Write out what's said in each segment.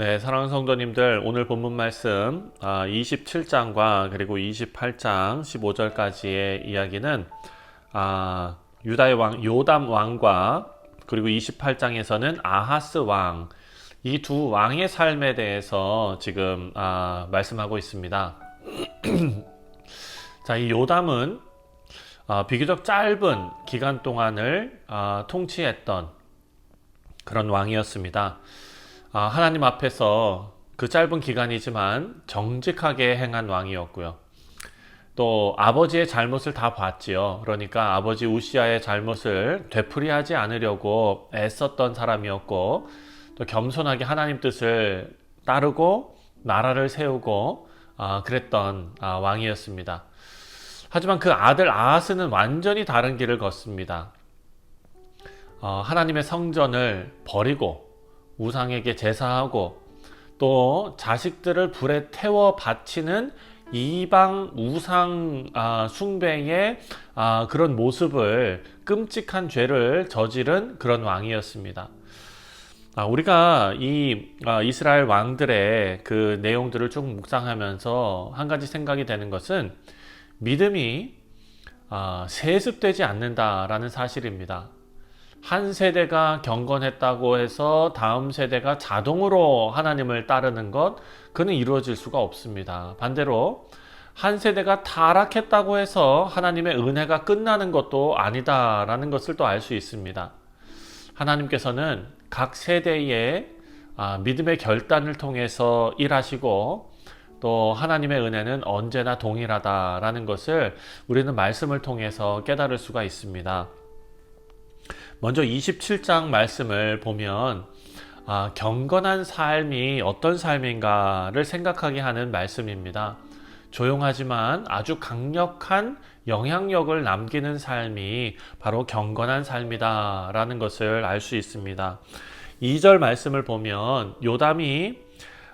네, 사랑하는 성도님들, 오늘 본문 말씀 아, 27장과 그리고 28장 15절까지의 이야기는 아, 유다의 왕 요담 왕과 그리고 28장에서는 아하스 왕, 이 두 왕의 삶에 대해서 지금 아, 말씀하고 있습니다. 자, 이 요담은 아, 비교적 짧은 기간 동안을 아, 통치했던 그런 왕이었습니다. 아, 하나님 앞에서 그 짧은 기간이지만 정직하게 행한 왕이었고요. 또 아버지의 잘못을 다 봤지요. 그러니까 아버지 우시아의 잘못을 되풀이하지 않으려고 애썼던 사람이었고 또 겸손하게 하나님 뜻을 따르고 나라를 세우고 아, 그랬던 아, 왕이었습니다. 하지만 그 아들 아하스는 완전히 다른 길을 걷습니다. 어, 하나님의 성전을 버리고 우상에게 제사하고 또 자식들을 불에 태워 바치는 이방 우상 아, 숭배의 아, 그런 모습을 끔찍한 죄를 저지른 그런 왕이었습니다. 아, 우리가 이 아, 이스라엘 왕들의 그 내용들을 쭉 묵상하면서 한 가지 생각이 되는 것은 믿음이 아, 세습되지 않는다라는 사실입니다. 한 세대가 경건했다고 해서 다음 세대가 자동으로 하나님을 따르는 것, 그는 이루어질 수가 없습니다. 반대로 한 세대가 타락했다고 해서 하나님의 은혜가 끝나는 것도 아니다라는 것을 또 알 수 있습니다. 하나님께서는 각 세대의 아, 믿음의 결단을 통해서 일하시고 또 하나님의 은혜는 언제나 동일하다라는 것을 우리는 말씀을 통해서 깨달을 수가 있습니다. 먼저 27장 말씀을 보면 아, 경건한 삶이 어떤 삶인가를 생각하게 하는 말씀입니다. 조용하지만 아주 강력한 영향력을 남기는 삶이 바로 경건한 삶이다라는 것을 알 수 있습니다. 2절 말씀을 보면 요담이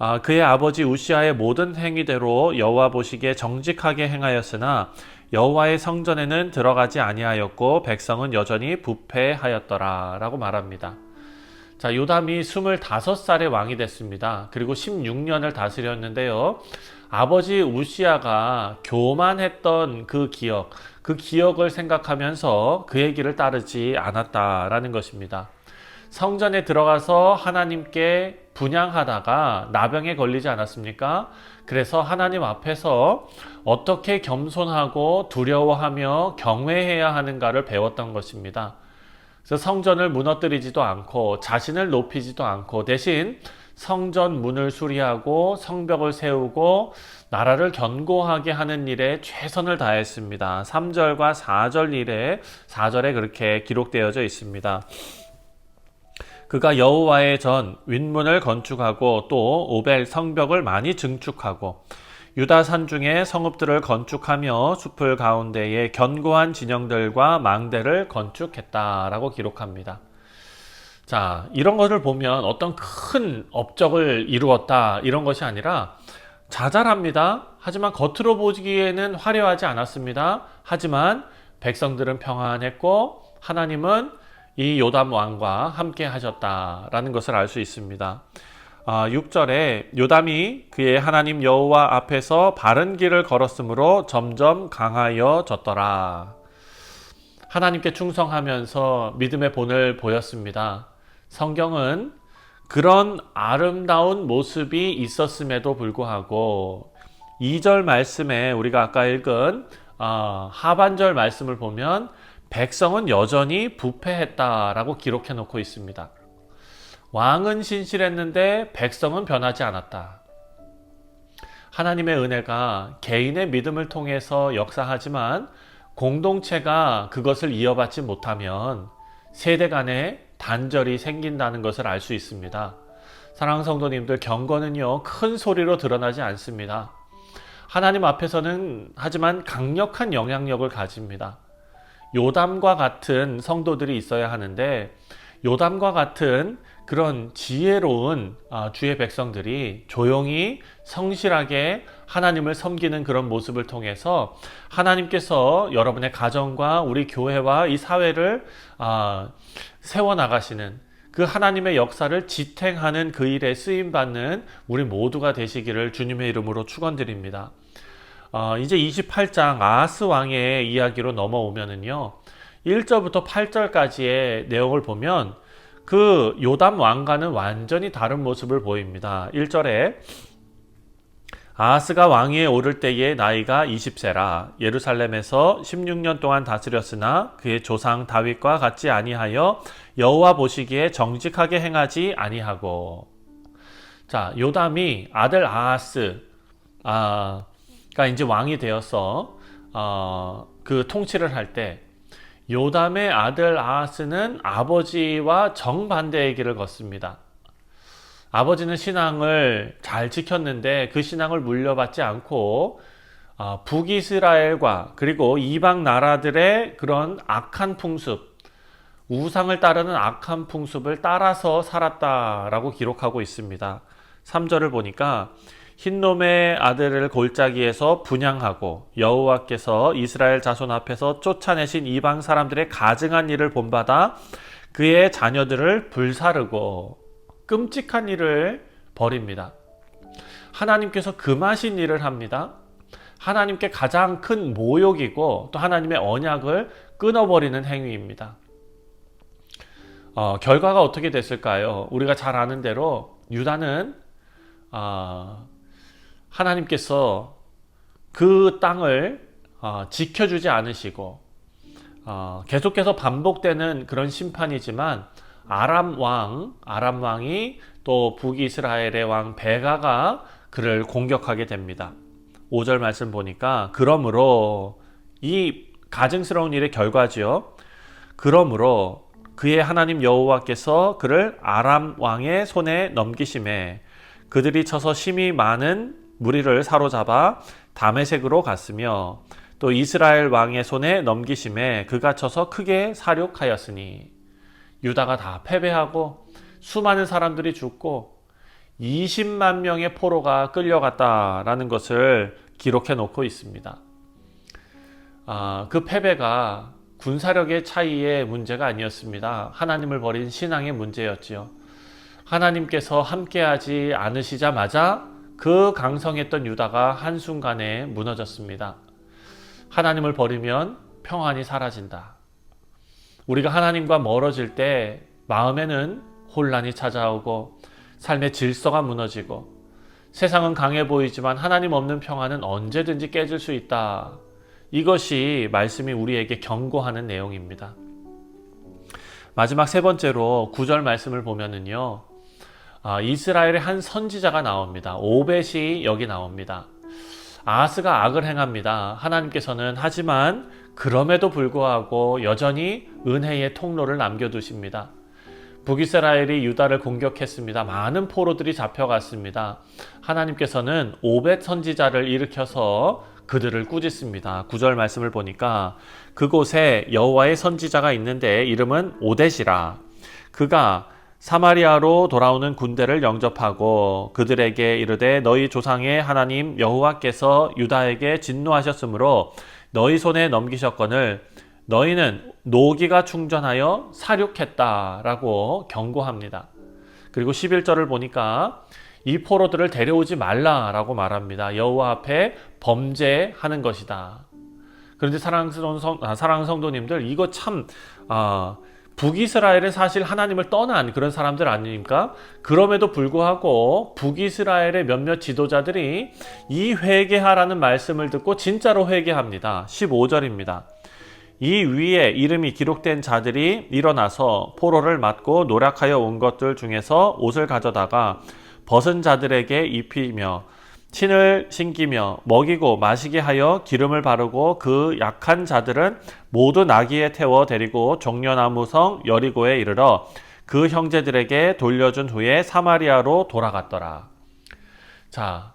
아, 그의 아버지 우시아의 모든 행위대로 여호와 보시기에 정직하게 행하였으나 여호와의 성전에는 들어가지 아니하였고 백성은 여전히 부패하였더라라고 말합니다. 자, 요담이 25살의 왕이 됐습니다. 그리고 16년을 다스렸는데요. 아버지 우시아가 교만했던 그 기억, 그 기억을 생각하면서 그의 길을 따르지 않았다라는 것입니다. 성전에 들어가서 하나님께 분양하다가 나병에 걸리지 않았습니까? 그래서 하나님 앞에서 어떻게 겸손하고 두려워하며 경외해야 하는가를 배웠던 것입니다. 그래서 성전을 무너뜨리지도 않고 자신을 높이지도 않고 대신 성전 문을 수리하고 성벽을 세우고 나라를 견고하게 하는 일에 최선을 다했습니다. 3절과 4절 일에 4절에 그렇게 기록되어져 있습니다. 그가 여호와의 전 윗문을 건축하고 또 오벨 성벽을 많이 증축하고 유다 산 중에 성읍들을 건축하며 숲을 가운데에 견고한 진영들과 망대를 건축했다라고 기록합니다. 자, 이런 것을 보면 어떤 큰 업적을 이루었다 이런 것이 아니라 자잘합니다. 하지만 겉으로 보기에는 화려하지 않았습니다. 하지만 백성들은 평안했고 하나님은 이 요담 왕과 함께 하셨다라는 것을 알 수 있습니다. 아, 6절에 요담이 그의 하나님 여호와 앞에서 바른 길을 걸었으므로 점점 강하여졌더라. 하나님께 충성하면서 믿음의 본을 보였습니다. 성경은 그런 아름다운 모습이 있었음에도 불구하고 2절 말씀에 우리가 아까 읽은 어, 하반절 말씀을 보면 백성은 여전히 부패했다라고 기록해 놓고 있습니다. 왕은 신실했는데 백성은 변하지 않았다. 하나님의 은혜가 개인의 믿음을 통해서 역사하지만 공동체가 그것을 이어받지 못하면 세대 간에 단절이 생긴다는 것을 알 수 있습니다. 사랑 성도님들 경건은요 큰 소리로 드러나지 않습니다. 하나님 앞에서는 하지만 강력한 영향력을 가집니다. 요담과 같은 성도들이 있어야 하는데 요담과 같은 그런 지혜로운 아, 주의 백성들이 조용히 성실하게 하나님을 섬기는 그런 모습을 통해서 하나님께서 여러분의 가정과 우리 교회와 이 사회를 아, 세워 나가시는 그 하나님의 역사를 지탱하는 그 일에 쓰임 받는 우리 모두가 되시기를 주님의 이름으로 축원드립니다. 어, 이제 28장 아하스 왕의 이야기로 넘어오면은요. 1절부터 8절까지의 내용을 보면 그 요담 왕과는 완전히 다른 모습을 보입니다. 1절에 아하스가 왕위에 오를 때의 나이가 20세라 예루살렘에서 16년 동안 다스렸으나 그의 조상 다윗과 같지 아니하여 여호와 보시기에 정직하게 행하지 아니하고 자 요담이 아들 아하스 아가 이제 왕이 되어서 어 그 통치를 할 때 요담의 아들 아하스는 아버지와 정반대의 길을 걷습니다. 아버지는 신앙을 잘 지켰는데 그 신앙을 물려받지 않고 어, 북이스라엘과 그리고 이방 나라들의 그런 악한 풍습, 우상을 따르는 악한 풍습을 따라서 살았다라고 기록하고 있습니다. 3절을 보니까 흰놈의 아들을 골짜기에서 분양하고 여호와께서 이스라엘 자손 앞에서 쫓아내신 이방 사람들의 가증한 일을 본받아 그의 자녀들을 불사르고 끔찍한 일을 벌입니다. 하나님께서 금하신 일을 합니다. 하나님께 가장 큰 모욕이고 또 하나님의 언약을 끊어버리는 행위입니다. 어, 결과가 어떻게 됐을까요? 우리가 잘 아는 대로 유다는 어, 하나님께서 그 땅을 어, 지켜주지 않으시고 어, 계속해서 반복되는 그런 심판이지만 아람 왕, 아람 왕이 또 북이스라엘의 왕 베가가 그를 공격하게 됩니다. 5절 말씀 보니까 그러므로 이 가증스러운 일의 결과지요. 그러므로 그의 하나님 여호와께서 그를 아람 왕의 손에 넘기심에 그들이 쳐서 심히 많은 무리를 사로잡아 다메색으로 갔으며 또 이스라엘 왕의 손에 넘기심에 그가 쳐서 크게 사륙하였으니 유다가 다 패배하고 수많은 사람들이 죽고 20만 명의 포로가 끌려갔다라는 것을 기록해 놓고 있습니다. 아, 그 패배가 군사력의 차이의 문제가 아니었습니다. 하나님을 버린 신앙의 문제였지요. 하나님께서 함께하지 않으시자마자 그 강성했던 유다가 한순간에 무너졌습니다. 하나님을 버리면 평안이 사라진다. 우리가 하나님과 멀어질 때 마음에는 혼란이 찾아오고 삶의 질서가 무너지고 세상은 강해 보이지만 하나님 없는 평안은 언제든지 깨질 수 있다. 이것이 말씀이 우리에게 경고하는 내용입니다. 마지막 세 번째로 구절 말씀을 보면은요. 아, 이스라엘의 한 선지자가 나옵니다. 오벳이 여기 나옵니다. 아스가 악을 행합니다. 하나님께서는 하지만 그럼에도 불구하고 여전히 은혜의 통로를 남겨두십니다. 북이스라엘이 유다를 공격했습니다. 많은 포로들이 잡혀갔습니다. 하나님께서는 오벳 선지자를 일으켜서 그들을 꾸짖습니다. 구절 말씀을 보니까 그곳에 여호와의 선지자가 있는데 이름은 오데시라. 그가 사마리아로 돌아오는 군대를 영접하고 그들에게 이르되 너희 조상의 하나님 여호와께서 유다에게 진노하셨으므로 너희 손에 넘기셨거늘 너희는 노기가 충전하여 사륙했다라고 경고합니다. 그리고 11절을 보니까 이 포로들을 데려오지 말라라고 말합니다. 여호와 앞에 범죄하는 것이다. 그런데 사랑스러운 성, 아, 사랑 성도님들 이거 참 아, 북이스라엘은 사실 하나님을 떠난 그런 사람들 아닙니까? 그럼에도 불구하고 북이스라엘의 몇몇 지도자들이 이 회개하라는 말씀을 듣고 진짜로 회개합니다. 15절입니다. 이 위에 이름이 기록된 자들이 일어나서 포로를 맞고 노력하여 온 것들 중에서 옷을 가져다가 벗은 자들에게 입히며 친을 신기며 먹이고 마시게 하여 기름을 바르고 그 약한 자들은 모두 나귀에 태워 데리고 종려나무성 여리고에 이르러 그 형제들에게 돌려준 후에 사마리아로 돌아갔더라. 자,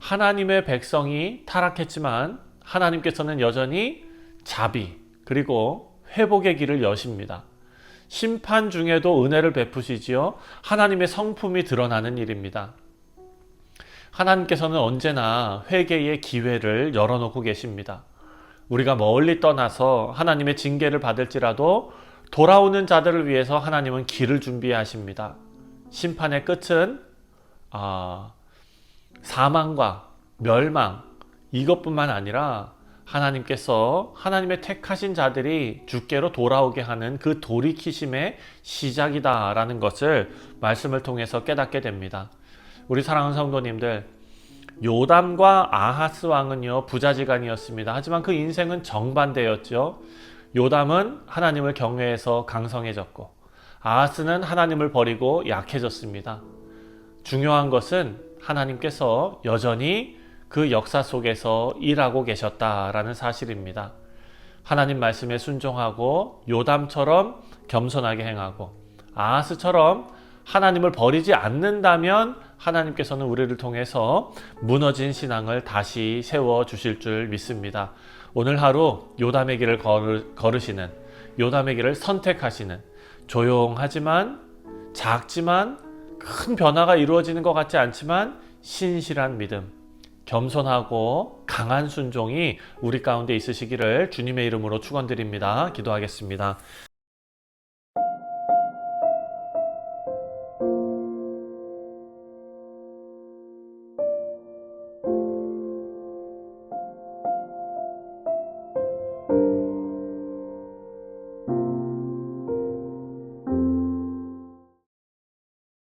하나님의 백성이 타락했지만 하나님께서는 여전히 자비 그리고 회복의 길을 여십니다. 심판 중에도 은혜를 베푸시지요. 하나님의 성품이 드러나는 일입니다. 하나님께서는 언제나 회개의 기회를 열어놓고 계십니다. 우리가 멀리 떠나서 하나님의 징계를 받을지라도 돌아오는 자들을 위해서 하나님은 길을 준비하십니다. 심판의 끝은 아, 사망과 멸망 이것뿐만 아니라 하나님께서 하나님의 택하신 자들이 주께로 돌아오게 하는 그 돌이키심의 시작이다라는 것을 말씀을 통해서 깨닫게 됩니다. 우리 사랑하는 성도님들, 요담과 아하스 왕은요 부자지간이었습니다. 하지만 그 인생은 정반대였죠. 요담은 하나님을 경외해서 강성해졌고 아하스는 하나님을 버리고 약해졌습니다. 중요한 것은 하나님께서 여전히 그 역사 속에서 일하고 계셨다라는 사실입니다. 하나님 말씀에 순종하고 요담처럼 겸손하게 행하고 아하스처럼 하나님을 버리지 않는다면 하나님께서는 우리를 통해서 무너진 신앙을 다시 세워 주실 줄 믿습니다. 오늘 하루 요담의 길을 걸으, 걸으시는 요담의 길을 선택하시는 조용하지만 작지만 큰 변화가 이루어지는 것 같지 않지만 신실한 믿음, 겸손하고 강한 순종이 우리 가운데 있으시기를 주님의 이름으로 축원드립니다. 기도하겠습니다.